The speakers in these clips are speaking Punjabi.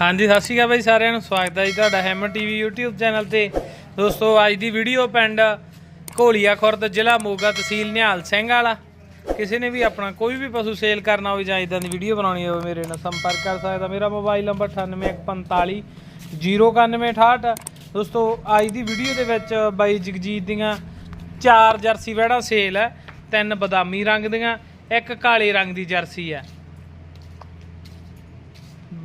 ਹਾਂਜੀ, ਸਤਿ ਸ਼੍ਰੀ ਅਕਾਲ ਬਾਈ ਸਾਰਿਆਂ ਨੂੰ। ਸਵਾਗਤ ਹੈ ਜੀ ਤੁਹਾਡਾ ਹੈਮਨ ਟੀਵੀ YouTube ਚੈਨਲ ਤੇ। ਦੋਸਤੋ, ਅੱਜ ਦੀ ਵੀਡੀਓ ਪਿੰਡ ਘੋਲੀਆ ਖੁਰਦ, ਜ਼ਿਲ੍ਹਾ ਮੋਗਾ ਤਹਿਸੀਲ ਨਿਹਾਲ ਸਿੰਘ ਵਾਲਾ। ਕਿਸੇ ਨੇ ਵੀ ਆਪਣਾ ਕੋਈ ਵੀ ਪਸ਼ੂ ਸੇਲ ਕਰਨਾ ਹੋਵੇ ਜਾਂ ਇਦਾਂ ਦੀ ਵੀਡੀਓ ਬਣਾਉਣੀ ਹੋਵੇ, ਮੇਰੇ ਨਾਲ ਸੰਪਰਕ ਕਰ ਸਕਦਾ। ਮੇਰਾ ਮੋਬਾਈਲ ਨੰਬਰ 9845 09168 ਦੋਸਤੋ, ਅੱਜ ਦੀ ਵੀਡੀਓ ਦੇ ਵਿੱਚ ਬਾਈ ਜਗਜੀਤ ਦੀਆਂ ਚਾਰ ਜਰਸੀ ਵੜਾ ਸੇਲ ਹੈ। ਤਿੰਨ ਬਦਾਮੀ ਰੰਗ ਦੀਆਂ, ਇੱਕ ਕਾਲੇ ਰੰਗ ਦੀ ਜਰਸੀ ਹੈ।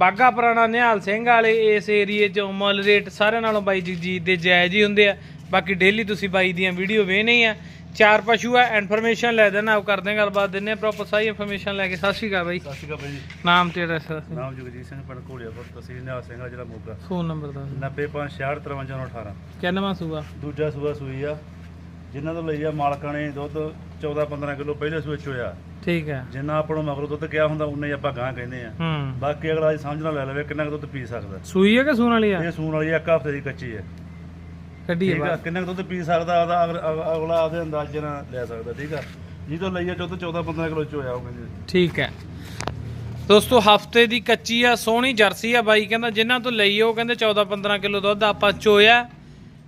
ਬਾਗਾ ਪੁਰਾਣਾ ਨਿਹਾਲ ਸਿੰਘ ਵਾਲੇ ਇਸ ਏਰੀਏ 'ਚ ਮੁੱਲ ਰੇਟ ਸਾਰਿਆਂ ਨਾਲੋਂ ਬਾਈ ਜਗਜੀਤ ਦੇ ਜਾਇਜ਼ ਹੀ ਹੁੰਦੇ ਆ। ਬਾਕੀ ਡੇਲੀ ਤੁਸੀਂ ਬਾਈ ਦੀਆਂ ਵੀਡੀਓ ਵੇਖਣੀ ਆ। ਚਾਰ ਪਸ਼ੂ ਆ ਇਨਫੋਰਮੇਸ਼ਨ ਲੈ ਦੇਣਾ ਉਹ ਕਰਦੇ ਗੱਲਬਾਤ ਦਿੰਨੇ ਪ੍ਰੋਪਰ ਸਾਰੀ ਇਨਫੋਰਮੇਸ਼ਨ ਲੈ ਕੇ। ਸਤਿ ਸ਼੍ਰੀ ਅਕਾਲ ਬਾਈ। ਸਤਿ ਸ਼੍ਰੀ ਅਕਾਲ ਬਾਈ ਨਾਮ ਤੇ ਐਡਰੈਸ ਨਾਮ ਜਗਜੀਤ ਸਿੰਘ ਪਿੰਡ ਘੋੜੀਆਪੁਰ ਤਹਿਸੀਲ ਨਿਹਾਲ ਸਿੰਘ ਜ਼ਿਲ੍ਹਾ ਮੋਗਾ। ਫੋਨ ਨੰਬਰ ਦੱਸ 9565654918 ਕਿੰਨਵਾਂ ਸੂਆ? ਦੂਜਾ ਸੂਆ ਸੂਈ ਆ। ਜਿਨ੍ਹਾਂ ਤੋਂ ਲਈ ਆ ਮਾਲਕਾਂ ਨੇ ਦੁੱਧ 14 15 ਕਿਲੋ ਪਹਿਲੇ ਸੂਏ ਚੋਇਆ ਠੀਕ ਹੈ। ਜਿੰਨਾ ਆਪਾਂ ਨੂੰ ਮਗਰੋਂ ਦੁੱਧ ਕਿਹਾ ਹੁੰਦਾ ਉਨਾ ਹੀ ਆਪਾਂ ਗਾਂ ਕਹਿੰਦੇ ਆ ਹੂੰ। ਬਾਕੀ ਅਗਲਾ ਸਮਝ ਨਾਲ ਲੈ ਲਵੇ ਕਿੰਨਾ ਕੁ ਦੁੱਧ ਪੀ ਸਕਦਾ। ਸੂਈ ਹੈ ਕਿ ਸੂਣ ਵਾਲੀ ਆ ਇਹ ਸੂਣ ਵਾਲੀ ਇੱਕ ਹਫ਼ਤੇ ਦੀ ਕੱਚੀ ਹੈ। ਕੱਢੀ ਹੈ ਠੀਕ ਆ ਬਾਹਰ। ਕਿੰਨਾ ਕੁ ਦੁੱਧ ਪੀ ਸਕਦਾ ਉਹਦਾ ਅਗਲਾ ਆਪਦੇ ਅੰਦਾਜ਼ੇ ਨਾਲ ਲੈ ਸਕਦਾ ਠੀਕ ਆ। ਜਿਹਦੋਂ ਲਈ ਆ ਦੁੱਧ 14 15 ਕਿਲੋ ਚੋਇਆ ਉਹ ਕਹਿੰਦੇ। ਠੀਕ ਹੈ। ਦੋਸਤੋ ਹਫ਼ਤੇ ਦੀ ਕੱਚੀ ਆ ਸੋਹਣੀ ਜਰਸੀ ਆ ਬਾਈ ਕਹਿੰਦਾ ਜਿਨ੍ਹਾਂ ਤੋਂ ਲਈ ਉਹ ਕਹਿੰਦੇ 14 15 ਕਿਲੋ ਦੁੱਧ ਆਪਾਂ ਚੋਇਆ।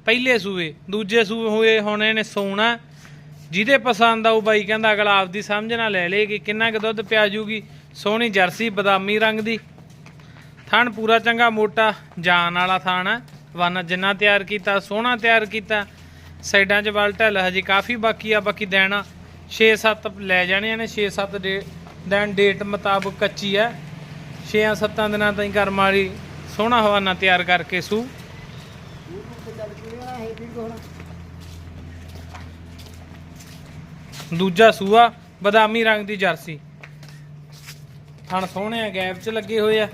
ਪਹਿਲੇ ਸੂਏ ਦੂਜੇ ਸੂਏ ਹੋਏ ਹੁਣ ਇਹਨੇ ਸੋਣਾ। ਜਿਹਦੇ ਪਸੰਦ ਆਊ ਬਾਈ ਕਹਿੰਦਾ ਅਗਲਾ ਆਪਦੀ ਸਮਝ ਨਾਲ ਲੈ ਲੇ ਕਿੰਨਾ ਕੁ ਦੁੱਧ ਪਿਆ ਜੂਗੀ? ਸੋਹਣੀ ਜਰਸੀ, ਬਦਾਮੀ ਰੰਗ ਦੀ। ਥਣ ਪੂਰਾ ਚੰਗਾ ਮੋਟਾ, ਜਾਨ ਵਾਲਾ ਥਣ ਆ। ਵਨ ਜਿੰਨਾ ਤਿਆਰ ਕੀਤਾ, ਸੋਹਣਾ ਤਿਆਰ ਕੀਤਾ। ਸਾਈਡਾਂ 'ਚ ਵਲ ਢਲ ਹਜੇ ਕਾਫੀ ਬਾਕੀ ਆ, ਬਾਕੀ ਦੇਣਾ 6-7 ਲੈ ਜਾਣੇ ਨੇ 6-7 ਦੇ ਦੈਨ ਡੇਟ ਮੁਤਾਬਕ ਕੱਚੀ ਆ। 6-7 ਦਿਨਾਂ ਤਾਈਂ ਕਰਮ ਵਾਲੀ ਸੋਹਣਾ ਹਵਾਨਾ ਤਿਆਰ ਕਰਕੇ ਸੂ। ਦੂਜਾ ਸੂਆ ਬਦਾਮੀ ਰੰਗ ਦੀ ਜਰਸੀ। ਥਣ ਸੋਹਣੇ ਆ ਗੈਪ 'ਚ ਲੱਗੇ ਹੋਏ ਆ।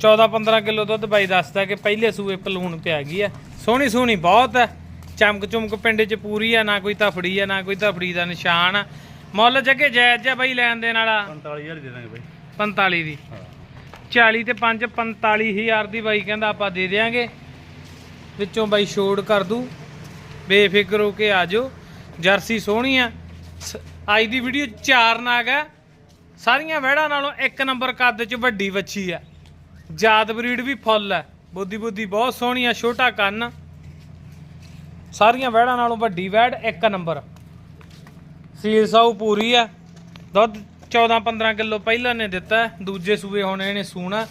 14-15 ਕਿਲੋ ਦੁੱਧ ਬਾਈ ਦੱਸਦਾ ਕਿ ਪਹਿਲੇ ਸੂਏ ਪਲੂਣ ਪਿਆ ਗਈ ਆ। ਸੋਹਣੀ ਸੋਹਣੀ ਬਹੁਤ ਹੈ ਚਮਕ ਚੁਮਕ ਪਿੰਡ 'ਚ ਪੂਰੀ ਆ ਨਾ ਕੋਈ ਤਫੜੀ ਆ ਨਾ ਕੋਈ ਤਫੜੀ ਦਾ ਨਿਸ਼ਾਨ ਆ। ਮੁੱਲ ਜੱਗੇ ਜਾਇਜ਼ ਆ ਬਾਈ ਲੈਣ ਦੇਣ ਵਾਲਾ। 45000 ਦੇ ਦਾਂਗੇ ਬਾਈ। 45 ਦੀ। ਹਾਂ। 40 ਤੇ 5 45000 ਦੀ ਬਾਈ ਕਹਿੰਦਾ ਆਪਾਂ ਦੇ ਦੇਾਂਗੇ ਵਿੱਚੋਂ ਬਾਈ ਛੋੜ ਕਰ ਦੂ। ਬੇਫਿਕਰ ਹੋ ਕੇ ਆ ਜਾਓ ਜਰਸੀ ਸੋਹਣੀ ਆ। ਸ- ਅੱਜ ਦੀ ਵੀਡੀਓ ਚਾਰ ਨਾਗ ਆ। ਸਾਰੀਆਂ ਵਹਿੜਾਂ ਨਾਲੋਂ ਇੱਕ ਨੰਬਰ ਕੱਦ 'ਚ ਵੱਡੀ ਵੱਛੀ ਆ। ਜਾਤ ਬਰੀਡ ਵੀ ਫੁੱਲ ਆ। ਬੁੱਧੀ ਬੁੱਧੀ ਬਹੁਤ ਸੋਹਣੀ ਆ, ਛੋਟਾ ਕੰਨ। ਸਾਰੀਆਂ ਵਹਿੜਾਂ ਨਾਲੋਂ ਵੱਡੀ ਵਹਿੜ ਇੱਕ ਨੰਬਰ। ਸੀਲ ਸਾਊ ਪੂਰੀ ਆ। ਦੁੱਧ 14-15 ਕਿਲੋ ਪਹਿਲਾਂ ਨੇ ਦਿੱਤਾ। ਦੂਜੇ ਸੂਏ ਹੁਣ ਇਹਨੇ ਸੂਣਾ।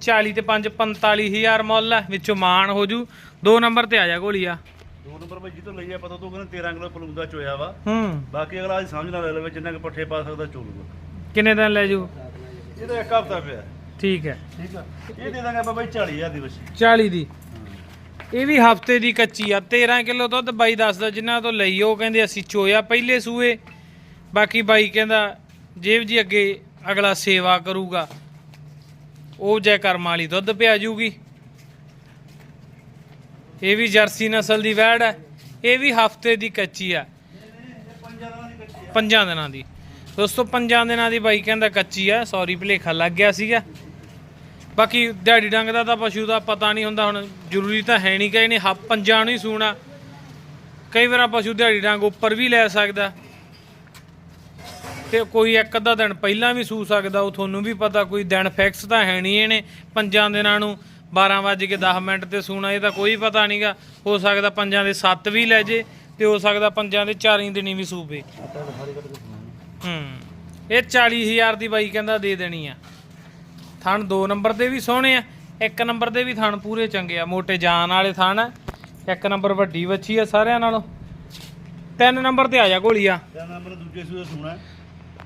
40 ਤੇ 5 45000 ਮੁੱਲ ਹੈ ਵਿੱਚੋਂ ਮਾਨ ਹੋ ਜੂ। ਦੋ ਨੰਬਰ ਤੇ ਆ ਜਾ ਗੋਲੀਆ। ਦੋ ਨੰਬਰ ਬਾਈ ਜਿੱਦੋਂ ਲਈ ਆ ਪਤਾ ਤੂੰ ਕਹਿੰਦਾ 13 ਕਿਲੋ ਪਲੂਦਾ ਚੋਇਆ ਵਾ। ਹੂੰ। ਬਾਕੀ ਅਗਲਾ ਅੱਜ ਸਮਝ ਨਾਲ ਲੈ ਲਵੇ ਜਿੰਨਾ ਕਿ ਪੱਠੇ ਪਾ ਸਕਦਾ ਚੋਲੂਗਾ ਕਿੰਨੇ ਦਿਨ ਲੈ ਜੂ? ਇਹ ਤਾਂ ਇੱਕ ਹਫਤਾ ਪਿਆ। ਠੀਕ ਹੈ। ਠੀਕ ਆ। ਇਹ ਦੇ ਦਾਂਗੇ ਆਪਾਂ ਬਾਈ 40000 ਦੀ ਬੱਚੀ 40 ਦੀ। ਇਹ ਵੀ ਹਫ਼ਤੇ ਦੀ ਕੱਚੀ ਆ। 13 ਕਿਲੋ ਦੁੱਧ ਬਾਈ ਦੱਸਦਾ ਜਿਨ੍ਹਾਂ ਤੋਂ ਲਈ ਉਹ ਕਹਿੰਦੇ ਅਸੀਂ ਚੋਇਆ ਪਹਿਲੇ ਸੂਏ। ਬਾਕੀ ਬਾਈ ਕਹਿੰਦਾ ਜੇਬ ਜੀ ਅੱਗੇ ਅਗਲਾ ਸੇਵਾ ਕਰੂਗਾ। ਉਹ ਜੈ ਕਰਮ ਵਾਲੀ ਦੁੱਧ ਪਿਆ ਜੂਗੀ। ਇਹ ਵੀ ਜਰਸੀ ਨਸਲ ਦੀ ਵੈੜ ਹੈ, ਇਹ ਵੀ ਹਫ਼ਤੇ ਦੀ ਕੱਚੀ ਆ ਪੰਜਾਂ ਦਿਨਾਂ ਦੀ। ਦੋਸਤੋ, ਪੰਜਾਂ ਦਿਨਾਂ ਦੀ ਬਾਈ ਕਹਿੰਦਾ ਕੱਚੀ ਆ ਸੌਰੀ ਭਲੇਖਾ ਲੱਗ ਗਿਆ ਸੀਗਾ। ਬਾਕੀ ਦਿਹਾੜੀ ਡੰਗ ਦਾ ਤਾਂ ਪਸ਼ੂ ਦਾ ਪਤਾ ਨਹੀਂ ਹੁੰਦਾ ਹੁਣ, ਜ਼ਰੂਰੀ ਤਾਂ ਹੈ ਨਹੀਂ ਕਿ ਇਹਨੇ ਹ, ਪੰਜਾਂ ਨੂੰ ਹੀ ਸੂਣਾ। ਕਈ ਵਾਰ ਪਸ਼ੂ ਦਿਹਾੜੀ ਡੰਗ ਉੱਪਰ ਵੀ ਲੈ ਸਕਦਾ। ਤੇ ਕੋਈ ਇੱਕ ਅੱਧਾ ਦਿਨ ਪਹਿਲਾਂ ਵੀ ਸੂ ਸਕਦਾ, ਉਹ ਤੁਹਾਨੂੰ ਵੀ ਪਤਾ, ਕੋਈ ਦਿਨ ਫਿਕਸ ਤਾਂ ਹੈ ਨਹੀਂ ਇਹਨੇ ਪੰਜਾਂ ਦਿਨਾਂ ਨੂੰ। 12 ਵੱਜ ਕੇ 10 ਮਿੰਟ ਤੇ ਸੂਣਾ, ਇਹ ਕੋਈ ਪਤਾ ਨਹੀਂਗਾ ਹੋ ਸਕਦਾ ਪੰਜਾਂ ਦੇ 7 ਵੀ ਲੈ ਜੇ ਤੇ ਹੋ ਸਕਦਾ ਪੰਜਾਂ ਦੇ 4 ਹੀ ਦਿਨੀ ਵੀ ਸੂਪੇ। ਹੂੰ, ਇਹ 40000 ਦੀ ਬਾਈ ਕਹਿੰਦਾ ਦੇ ਦੇਣੀ ਆ। ਥਣ 2 ਨੰਬਰ ਦੇ ਵੀ ਸੋਹਣੇ ਆ, ਇੱਕ ਨੰਬਰ ਦੇ ਵੀ ਥਣ ਪੂਰੇ ਚੰਗੇ ਆ। ਮੋਟੇ ਜਾਨ ਵਾਲੇ ਥਣ ਆ, ਇੱਕ ਨੰਬਰ ਵੱਡੀ ਵੱਛੀ ਆ ਸਾਰਿਆਂ ਨਾਲੋਂ। ਤਿੰਨ ਨੰਬਰ ਤੇ ਆ ਜਾ ਘੋਲੀਆ ਤਿੰਨ ਨੰਬਰ ਦੂਜੇ ਸੂਏ ਸੁਣਾ।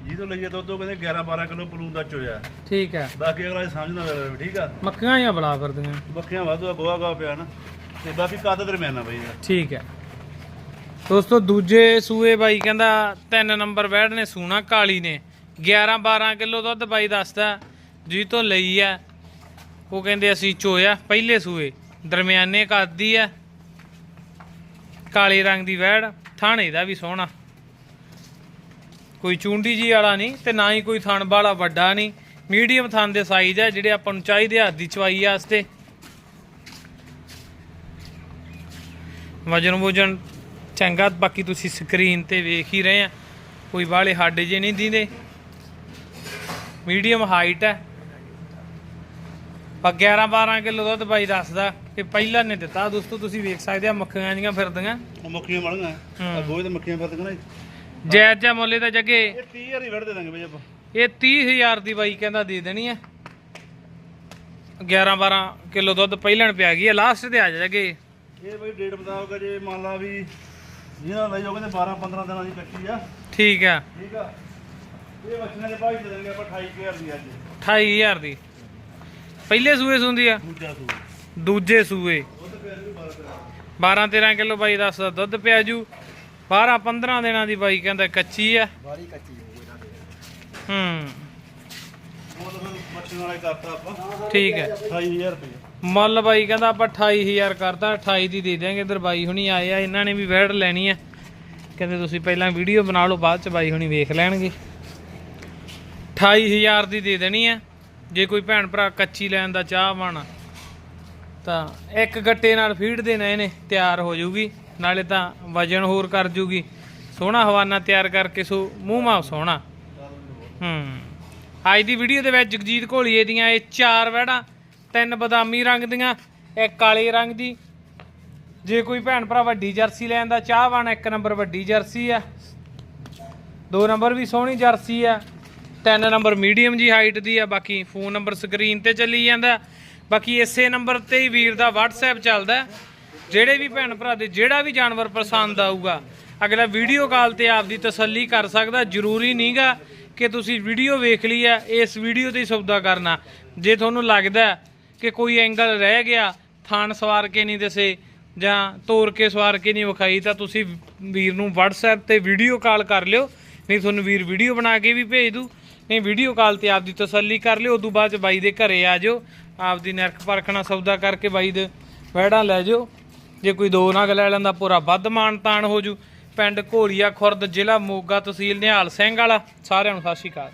ਜਿਹਦੋਂ ਲਈ ਆ ਦੁੱਧ ਉਹ ਕਹਿੰਦੇ 11 12 ਕਿਲੋ ਪਲੂਦਾ ਚੋਇਆ। ਠੀਕ ਹੈ। ਬਾਕੀ ਅਗਲਾ ਅੱਜ ਸਮਝ ਨਾਲ ਲੈ ਲਵੇ ਠੀਕ ਆ? ਮੱਖੀਆਂ ਜਾਂ ਬਲਾ ਫਿਰਦੀਆਂ ਬੱਕੀਆਂ ਵਾਧੂ ਆ ਗੋਆ ਗਾ ਪਿਆ ਨਾ। ਤੇ ਬਾਕੀ ਕੱਦ ਦਰਮਿਆਨਾ ਬਾਈ ਦਾ। ਠੀਕ ਹੈ। ਦੋਸਤੋ ਦੂਜੇ ਸੂਏ ਬਾਈ ਕਹਿੰਦਾ ਤਿੰਨ ਨੰਬਰ ਬੈੜ ਨੇ ਸੂਣਾ ਕਾਲੀ ਨੇ। 11 12 ਕਿਲੋ ਦੁੱਧ ਬਾਈ ਦੱਸਦਾ ਜੀ ਤੋਂ ਲਈ ਆ। ਉਹ ਕਹਿੰਦੇ ਅਸੀਂ ਚੋਇਆ ਪਹਿਲੇ ਸੂਏ। ਦਰਮਿਆਨੇ ਕੱਦੀ ਆ। ਕਾਲੇ ਰੰਗ ਦੀ ਵੈੜ ਥਾਣੇ ਦਾ ਵੀ ਸੋਹਣਾ। ਕੋਈ ਚੁੰਡੀ ਜੀ ਵਾਲਾ ਨਹੀਂ ਤੇ ਨਾ ਹੀ ਕੋਈ ਥਣ ਵਾਲਾ ਵੱਡਾ ਨਹੀਂ। ਮੀਡੀਅਮ ਥਣ ਦੇ ਸਾਈਜ਼ ਆ ਜਿਹੜੇ ਆਪਾਂ ਨੂੰ ਚਾਹੀਦੇ ਹੱਥ ਦੀ ਚਵਾਈ ਵਾਸਤੇ। ਵਜਨ ਵੁਜਨ ਚੰਗਾ ਬਾਕੀ ਤੁਸੀਂ ਸਕਰੀਨ ਤੇ ਵੇਖ ਹੀ ਰਹੇ ਆ। ਕੋਈ ਬਾਹਲੇ ਹੱਡ ਜੇ ਨਹੀਂ ਦਿੰਦੇ। ਮੀਡੀਅਮ ਹਾਈਟ ਹੈ। ਪਰ 11 12 ਕਿਲੋ ਦੁੱਧ ਬਾਈ ਦੱਸਦਾ ਕਿ ਪਹਿਲਾਂ ਨੇ ਦਿੱਤਾ। ਦੋਸਤੋ ਤੁਸੀਂ ਵੇਖ ਸਕਦੇ ਆ ਮੱਖੀਆਂ ਜੀਆਂ ਫਿਰਦੀਆਂ। ਮੱਖੀਆਂ ਮੜੀਆਂ ਹੂੰ। ਆ ਗੋਹੇ ਤੇ ਮੱਖੀਆਂ ਫਿਰਦੀਆਂ ਨਾ। ਜਾਇਜ਼ ਜਿਹਾ ਮੁੱਲ ਦਾ ਜੱਗੇ। ਇਹ 30 ਹਜ਼ਾਰ ਹੀ ਵੜ ਦੇ ਦਾਂਗੇ ਬਈ ਆਪਾਂ। ਇਹ 30000 ਦੀ ਬਾਈ ਕਹਿੰਦਾ ਦੇ ਦੇਣੀ ਹੈ 11 12 ਕਿਲੋ ਦੁੱਧ ਪਹਿਲਾਂ ਪਿਆ ਗਈ ਹੈ ਲਾਸਟ ਤੇ ਆ ਜਾ ਜੱਗੇ। ਇਹ ਬਈ ਡੇਟ ਬਤਾਓਗਾ ਜੇ ਮੰਨ ਲਾ ਵੀ ਜਿਹਨਾਂ ਲਈ ਉਹ ਕਹਿੰਦੇ 12 15 ਦਿਨਾਂ ਦੀ ਕੱਚੀ ਆ। ਠੀਕ ਆ। ਠੀਕ ਆ। ਇਹ ਬੱਚਿਆਂ ਦੇ ਭਾਈ ਦੇ ਦੇਣਗੇ ਆਪਾਂ 28000 ਦੀ ਅੱਜ 28000 ਦੀ। ਪਹਿਲੇ ਸੂਏ ਸੁੰਦੀ ਆ? ਦੂਜਾ ਸੂਏ। ਵੀ 12 12 13 ਕਿਲੋ ਬਾਈ ਦੱਸਦਾ ਦੁੱਧ ਪਿਆ ਜੂ। 12 15 ਦਿਨਾਂ ਦੀ ਬਾਈ ਕਹਿੰਦਾ ਕੱਚੀ ਆ। ਬਾਰੀ ਕੱਚੀ ਹੋ ਇਹਨਾਂ ਦੇ। ਹੂੰ। ਉਹ ਤਾਂ ਫਿਰ ਬੱਚਿਆਂ ਵਾਲੇ ਕਰਤਾ ਆਪਾਂ। ਠੀਕ ਹੈ। 28000 ਰੁਪਏ। ਮੁੱਲ ਬਾਈ ਕਹਿੰਦਾ ਆਪਾਂ 28000 ਕਰਤਾ 28 ਦੀ ਦੇ ਦਿਆਂਗੇ ਇਧਰ ਬਾਈ ਹੁਣੀ ਆਏ ਆ ਇਹਨਾਂ ਨੇ ਵੀ ਵੈੜ ਲੈਣੀ ਆ। ਕਹਿੰਦੇ ਤੁਸੀਂ ਪਹਿਲਾਂ ਵੀਡੀਓ ਬਣਾ ਲਓ ਬਾਅਦ ਚ ਬਾਈ ਹੁਣੀ ਵੇਖ ਲੈਣਗੇ। 28000 ਦੀ ਦੇ ਦੇਣੀ ਆ ਜੇ ਕੋਈ ਭੈਣ ਭਰਾ ਕੱਚੀ ਲੈਣ ਦਾ ਚਾਹ ਬਣਾ ਤਾਂ ਇੱਕ ਗੱਟੇ ਨਾਲ ਫੀਡ ਦੇਣਾ ਇਹਨੇ ਤਿਆਰ ਹੋ ਜਾਊਗੀ। ਨਾਲੇ ਤਾਂ ਵਜਨ ਹੋਰ ਕਰ ਜੂਗੀ। ਸੋਹਣਾ ਹਵਾਨਾ ਤਿਆਰ ਕਰਕੇ ਸੋ ਮੂੰਹ ਮਾਂ ਸੋਹਣਾ। ਹੂੰ। ਅੱਜ ਦੀ ਵੀਡੀਓ ਦੇ ਵਿੱਚ ਜਗਜੀਤ ਘੋਲੀਏ ਦੀਆਂ ਇਹ ਚਾਰ ਵਹਿੜਾਂ, ਤਿੰਨ ਬਦਾਮੀ ਰੰਗ ਦੀਆਂ, ਇੱਕ ਕਾਲੇ ਰੰਗ ਦੀ। ਜੇ ਕੋਈ ਭੈਣ ਭਰਾ ਵੱਡੀ ਜਰਸੀ ਲੈਣ ਦਾ ਚਾਹਵਾਨ, ਇੱਕ ਨੰਬਰ ਵੱਡੀ ਜਰਸੀ ਆ। ਦੋ ਨੰਬਰ ਵੀ ਸੋਹਣੀ ਜਰਸੀ ਆ। ਤਿੰਨ ਨੰਬਰ ਮੀਡੀਅਮ ਜੀ ਹਾਈਟ ਦੀ ਆ। ਬਾਕੀ ਫੋਨ ਨੰਬਰ ਸਕਰੀਨ ਤੇ ਚੱਲੀ ਜਾਂਦਾ। ਬਾਕੀ ਇਸੇ ਨੰਬਰ ਤੇ ਹੀ ਵੀਰ ਦਾ WhatsApp ਚੱਲਦਾ। ਜਿਹੜੇ ਵੀ ਭੈਣ ਭਰਾ ਦੇ ਜਿਹੜਾ ਵੀ ਜਾਨਵਰ ਪਸੰਦ ਆਊਗਾ, ਅਗਲਾ ਵੀਡੀਓ ਕਾਲ ਤੇ ਆਪਦੀ ਤਸੱਲੀ ਕਰ ਸਕਦਾ, ਜ਼ਰੂਰੀ ਨਹੀਂਗਾ ਕਿ ਤੁਸੀਂ ਵੀਡੀਓ ਵੇਖ ਲਈ ਆ, ਇਸ ਵੀਡੀਓ ਤੇ ਹੀ ਸੌਦਾ ਕਰਨਾ। ਜੇ ਤੁਹਾਨੂੰ ਲੱਗਦਾ ਕਿ ਕੋਈ ਐਂਗਲ ਰਹਿ ਗਿਆ ਥਾਣ ਸਵਾਰ ਕੇ ਨਹੀਂ ਦਿਸੇ ਜਾਂ ਤੋੜ ਕੇ ਸਵਾਰ ਕੇ ਨਹੀਂ ਵਿਖਾਈ, ਤਾਂ ਤੁਸੀਂ ਵੀਰ ਨੂੰ WhatsApp ਤੇ ਵੀਡੀਓ ਕਾਲ ਕਰ ਲਿਓ। ਨਹੀਂ ਤੁਹਾਨੂੰ ਵੀਰ ਵੀਡੀਓ ਬਣਾ ਕੇ ਵੀ ਭੇਜ ਦੂ, ਨਹੀਂ ਵੀਡੀਓ ਕਾਲ ਤੇ ਆਪਦੀ ਤਸੱਲੀ ਕਰ ਲਿਓ, ਉਦੋਂ ਬਾਅਦ ਚ ਬਾਈ ਦੇ ਘਰੇ ਆ ਜਾਓ, ਆਪਦੀ ਨਿਰਖ ਪਰਖਣਾ ਸੌਦਾ ਕਰਕੇ ਬਾਈ ਦੇ ਵਹਿੜਾਂ ਲੈ ਜਾਓ। ਜੇ ਕੋਈ ਦੋ ਨਗ ਲੈ ਲੈਂਦਾ, ਪੂਰਾ ਵੱਧ ਮਾਨ ਤਾਨ ਹੋ ਜੂ। ਪਿੰਡ ਘੋਲੀਆ ਖੁਰਦ ਜ਼ਿਲ੍ਹਾ ਮੋਗਾ ਤਹਿਸੀਲ ਨਿਹਾਲ ਸਿੰਘ ਵਾਲਾ, ਸਾਰਿਆਂ ਨੂੰ ਸਤਿ ਸ਼੍ਰੀ ਅਕਾਲ।